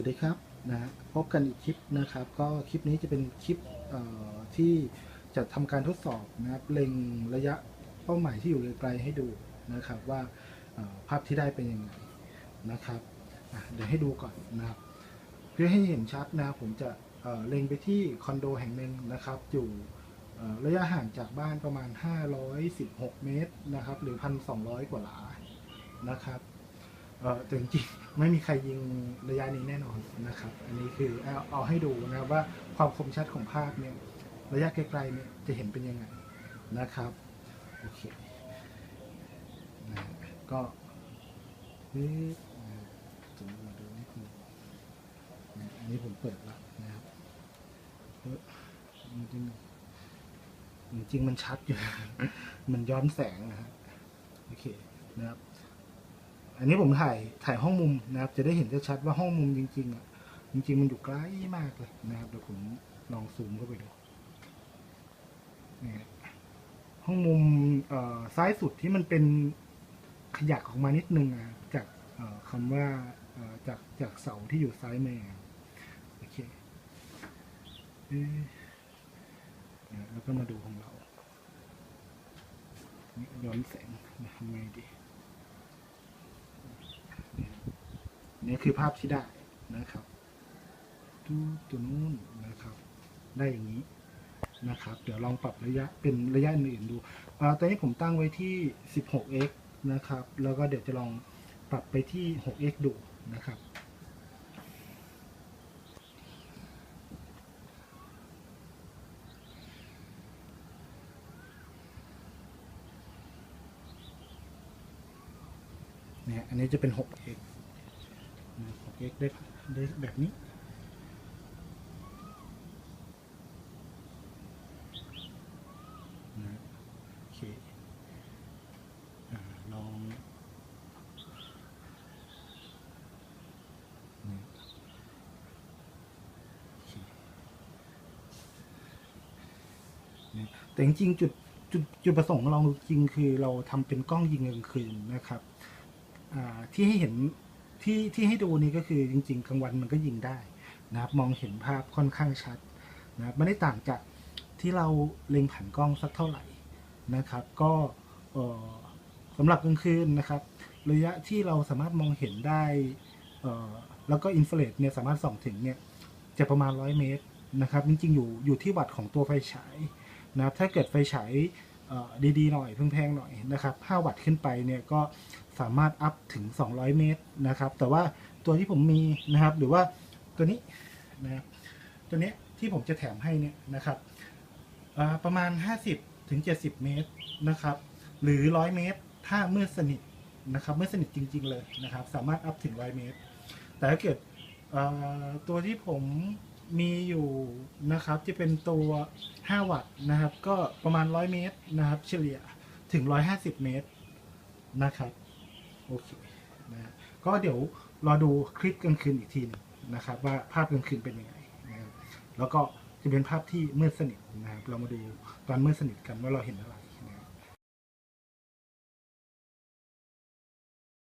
วัสดีครับนะพบกันอีกคลิปนะครับ ก็คลิปนี้จะเป็นคลิปที่จะทำการทดสอบนะครับเล็งระยะเป้าหมายที่อยู่ไกลๆให้ดูนะครับว่าภาพที่ได้เป็นยังไงนะครับเดี๋ยวให้ดูก่อนนะครับเพื่อให้เห็นชัดนะผมจะเเล็งไปที่คอนโดแห่งหนึ่งนะครับ อยู่ระยะห่างจากบ้านประมาณ 516 เมตรนะครับ หรือ 1,200 กว่าหลานะครับ เออแต่จริงๆไม่มีใครยิงระยะนี้แน่นอนนะครับ อันนี้คือเอาเอาให้ดูนะว่าความคมชัดของภาพเนี่ยระยะไกลๆเนี่ยจะเห็นเป็นยังไงนะครับโอเคนะก็นี่นะจะมาดูนิดนึงอันนี้ผมเปิดแล้วนะครับเฮ้ยจริงจริงมันชัดอยู่ มันย้อนแสงนะฮะโอเคนะครับ อันนี้ผมถ่ายถ่ายห้องมุมนะครับ จะได้เห็นชัดๆว่าห้องมุมจริงๆอะจริงๆมันอยู่ใกล้มากเลยนะครับเดี๋ยวผมลองซูมเข้าไปดูนี่ห้องมุมเอ่อซ้ายสุดที่มันเป็นขยักออกมานิดนึงอะจากเอ่อคำว่าเอ่อจากจากเสาที่อยู่ซ้ายมือโอเคเอ๊ะเนี่ยแล้วก็มาดูของเราย้อนแสงทำไงดี นี่คือภาพที่ได้นะครับดูตัวนู้นนะครับ ได้อย่างนี้นะครับ เดี๋ยวลองปรับระยะเป็นระยะอื่นๆดูอตอนนี้ผมตั้งไว้ที่ 16x นะครับ แล้วก็เดี๋ยวจะลองปรับไปที่ 6x ดูนะครับเนี่ยอันนี้จะเป็น 6x นะ 6x ได้ได้แบบนี้ นะโอเคลองแต่จริงๆจุดจุดจุดประสงค์ของเราจริงคือเราทำเป็นกล้องยิงกลางคืนนะครับที่ให้เห็น ที่ที่ให้ดูนี่ก็คือจริง ๆกลางวันมันก็ยิงได้นะครับ มองเห็นภาพค่อนข้างชัดนะครับไม่ได้ต่างจากที่เราเล็งผ่านกล้องสักเท่าไหร่นะครับ ก็สำหรับกลางคืนนะครับ ระยะที่เราสามารถมองเห็นได้แล้วก็อินฟราเรดเนี่ยสามารถส่องถึงเนี่ยจะประมาณ 100 เมตรนะครับจริงๆอยู่อยู่ที่วัดของตัวไฟฉายนะครับถ้าเกิดไฟฉาย ดีๆหน่อยแพงๆหน่อยนะครับ 5 วัตต์ขึ้นไปเนี่ยก็สามารถอัพถึง 200 เมตรนะครับ แต่ว่าตัวที่ผมมีนะครับ หรือว่าตัวนี้นะครับตัวนี้ที่ผมจะแถมให้เนี่ยนะครับประมาณ 50ถึง70 เมตรนะครับ หรือ 100 เมตร ถ้ามืดสนิทนะครับมืดสนิทจริง ๆ เลยนะครับ สามารถอัพถึง 100 เมตร แต่ถ้าเกิดตัวที่ผม มีอยู่นะครับจะเป็นตัว 5 วัตต์นะครับ ก็ประมาณ 100 เมตรนะครับ เฉลี่ยถึง 150 เมตรนะครับโอเคนะก็เดี๋ยวรอดูคลิปกลางคืนอีกทีนึงนะครับ ว่าภาพกลางคืนเป็นยังไงนะครับแล้วก็จะเป็นภาพที่มืดสนิทนะครับ เรามาดูตอนมืดสนิทกันว่าเราเห็นอะไร